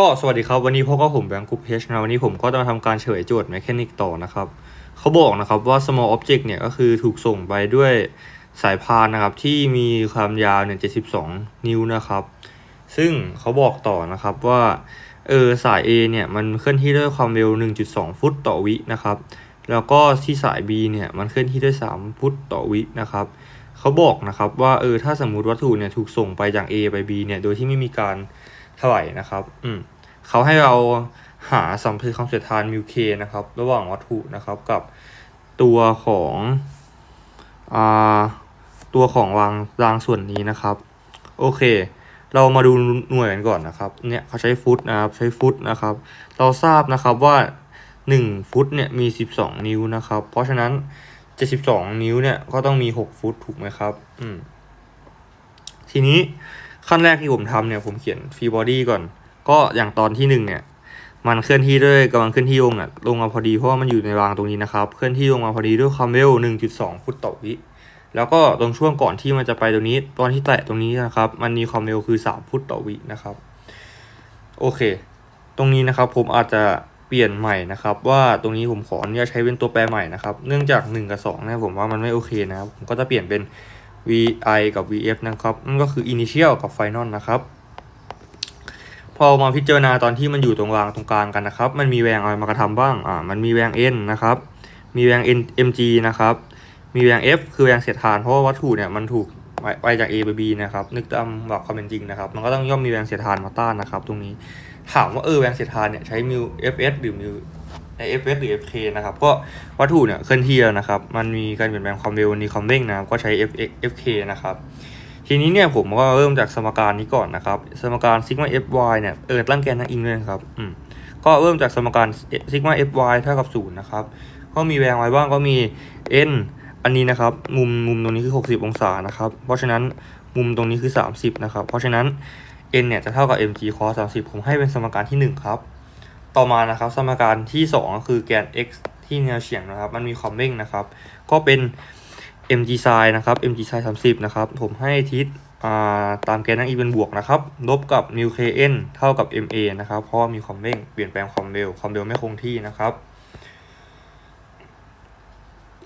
ก็สวัสดีครับ วันนี้พบกับผมแบงค์กุ๊ปเพชนะวันนี้ผมก็จะมาทำการเฉลยโจทย์ Mechanic ต่อนะครับเขาบอกนะครับว่า small object เนี่ยก็คือถูกส่งไปด้วยสายพานนะครับ ที่มีความยาวเนี่ย72 นิ้วนะครับ ซึ่งเขาบอกต่อนะครับว่าเออสาย A เนี่ยมันเคลื่อนที่ด้วยความเร็ว 1.2 ฟุตต่อวินะครับ แล้วก็ที่สาย B เนี่ยมันเคลื่อนที่ด้วย 3 ฟุตต่อวินะครับเขาบอกนะครับว่าเออถ้าสมมุติวัตถุเนี่ยถูกส่งไปจาก A ไป B เนี่ยโดยที่ไม่มีการ ถลายนะครับ อืมเขาให้เราหาสัมพันธ์ความเสียดทานมิวเคนะครับ ระหว่างวัตถุนะครับกับตัวของอ่าตัวของรางรางส่วนนี้นะครับ โอเค เรามาดูหน่วยกันก่อนนะครับ เนี่ยเขาใช้ฟุตนะครับใช้ฟุตนะครับ เราทราบนะครับว่า 1 ฟุตเนี่ยมี 12 นิ้วนะครับ เพราะฉะนั้น 72 นิ้วเนี่ยก็ต้องมี 6 ฟุตถูกไหมครับ อืมทีนี้ ขั้นแรกที่ผมทำเนี่ยผมเขียนฟรีบอดี้ก่อน ก็อย่างตอนที่หนึ่งเนี่ยมันเคลื่อนที่ด้วยกำลังเคลื่อนที่ลงอะลงมาพอดีเพราะว่ามันอยู่ในรางตรงนี้นะครับเคลื่อนที่ลงมาพอดีด้วยความเร็ว 1.2 ฟุตต่อวิแล้วก็ตรงช่วงก่อนที่มันจะไปตรงนี้ตอนที่แตะตรงนี้นะครับ มันมีความเร็วคือ 3 ฟุตต่อวินะครับโอเค ตรงนี้นะครับผมอาจจะเปลี่ยนใหม่นะครับ ว่าตรงนี้ผมขออนุญาตใช้เป็นตัวแปรใหม่นะครับ เนื่องจาก 1 กับ2เนี่ยผมว่ามันไม่โอเคนะครับผมก็จะเปลี่ยนเป็น vi กับ vf นะครับนั่นก็คือ initial กับ final นะครับ พอมาพิจารณาตอนที่มันอยู่ตรงกลางตรงกลางกันนะครับ มันมีแรงอะไรมากระทำบ้างอ่ามันมีแรง n นะครับ มีแรง n mg นะครับ มีแรง f คือแรงเสียดทานเพราะว่าวัตถุเนี่ยมันถูกไปจาก a ไป b นะครับ นึกตามหลักความเป็นจริงนะครับ มันก็ต้องย่อมมีแรงเสียดทานมาต้านนะครับ ตรงนี้ถามว่าเออแรงเสียดทานเนี่ยใช้มิว fs หรือมิว ใน fs หรือ fk นะครับ ก็วัตถุเนี่ยเคลื่อนที่แล้วนะครับ มันมีการเปลี่ยนแปลงความเร็วมีความเร่งนะครับก็ใช้ f fk นะครับ ทีนี้เนี่ยผมก็เริ่มจากสมการนี้ก่อนนะครับ สมการซิกมา fy เนี่ยเออตั้งแกนตั้งอิงด้วยนะครับอืมก็เริ่มจากสมการซิกมา fy เท่ากับศูนย์นะครับ ก็มีแรงอะไรบ้างก็มี n อันนี้นะครับ มุมมุมตรงนี้คือ 60 องศานะครับ เพราะฉะนั้นมุมตรงนี้คือ 30 นะครับ เพราะฉะนั้น n เนี่ยจะเท่ากับ mg cos 30 ผมให้เป็นสมการที่ 1 ครับ ต่อมานะครับสมการที่ 2 ก็คือแกน x ที่แนวเฉียงนะครับ มันมีความเร่งนะครับ ก็เป็น mg sin นะครับ mg sin 30 นะครับ ผมให้ทิศาตามแกนนั่ง e เป็นบวกนะครับ ลบกับ mu kn เท่ากับ ma นะครับ เพราะมีความเร่งเปลี่ยนแปลงความเร็ว ความเร็วไม่คงที่นะครับ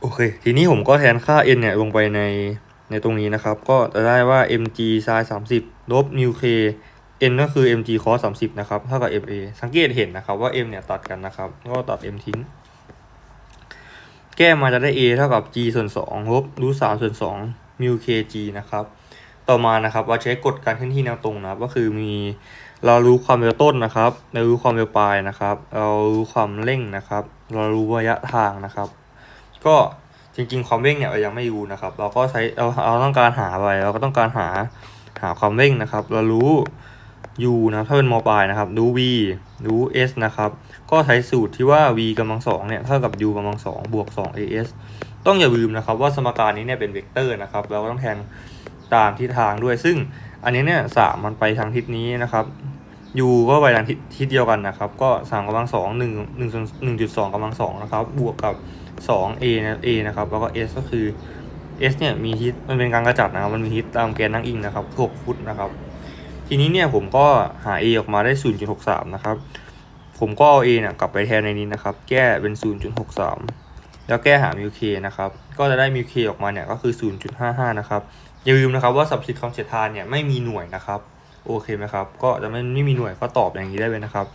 โอเค ทีนี้ผมก็แทนค่า n เนี่ยลงไปในในตรงนี้นะครับ ก็จะได้ว่า mg sin 30 ลบ mu k n ก็คือ mg cos 30 นะครับเท่ากับ ma สังเกตเห็นนะครับว่า m เนี่ยตัดกันนะครับ ก็ตัด m ทิ้ง แก้มาจะได้ a เท่ากับ g ส่วน2ลบรูท3ส่วน2 mu kg นะครับ ต่อมานะครับเราใช้กฎการเคลื่อนที่แนวตรงนะครับ ก็คือมีเรารู้ความเร็วต้นนะครับเรารู้ความเร็วปลายนะครับ เรารู้ความเร่งนะครับ เรารู้ระยะทางนะครับ ก็จริงๆ ความเร่งเนี่ยเรายังไม่รู้นะครับ เราก็ใช้เราเราต้องการหาไรเราก็ต้องการหาหาความเร่งนะครับ เรารู้ u นะครับถ้าเป็นมปลายนะครับรู้ v รู้ s นะครับ ก็ใช้สูตรที่ว่า v กำลังสองเนี่ยเท่ากับ u กำลังสองบวก2 as ต้องอย่าลืมนะครับว่าสมการนี้เนี่ยเป็นเวกเตอร์นะครับเราก็ต้องแทนตามทิศทางด้วย ซึ่งอันนี้เนี่ยสามมันไปทางทิศนี้นะครับ u ก็ไปทางทิศเดียวกันนะครับ ก็สามกำลังสองหนึ่งหนึ่งหนึ่งจุดสองกำลังสองนะครับ บวกกับสอง a นะ a นะครับ แล้วก็ s ก็คือ s เนี่ยมีทิศมันเป็นการกระจัดนะครับ มันมีทิศตามแกนนั่งอิงนะครับ6ฟุตนะครับ ทีนี้เนี่ยผมก็หา a ออกมาได้ 0.63 นะครับ ผมก็เอา a เนี่ยกลับไปแทนในนี้นะครับ แก้เป็น 0.63 แล้วแก้หา mu k นะครับ ก็จะได้ mu k ออกมาเนี่ยก็คือ 0.55 นะครับ อย่าลืมนะครับว่าสับสิทธิ์ความเสียดทานเนี่ยไม่มีหน่วยนะครับ โอเคไหมครับ ก็จะไม่ไม่มีหน่วยก็ตอบอย่างนี้ได้เลยนะครับ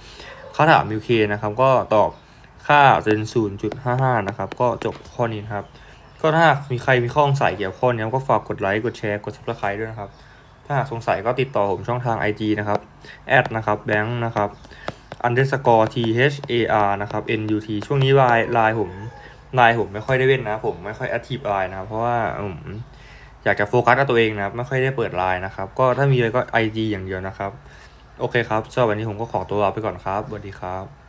เขาถาม mu k นะครับ ก็ตอบค่าเป็น 0.55 นะครับ ก็จบข้อนี้นะครับ ก็ถ้ามีใครมีข้อสงสัยเกี่ยวกับข้อนี้ก็ฝากกดไลค์ กดแชร์ กด subscribe ด้วยนะครับ ถ้าหากสงสัยก็ติดต่อผมช่องทาง IG นะครับแอดนะครับแบงค์นะครับ underscore t h a r นะครับ n u t ช่วงนี้ไลน์ไลน์ผมไลน์ผมไม่ค่อยได้เล่นนะ ผมไม่ค่อยแอคทีฟไลน์นะครับเพราะว่าผมอยากจะโฟกัสกับตัวเองนะครับ ไม่ค่อยได้เปิดไลน์นะครับ ก็ถ้ามีอะไรก็ IG อย่างเดียวนะครับ โอเคครับสำหรับวันนี้ผมก็ขอตัวลาไปก่อนครับสวัสดีครับ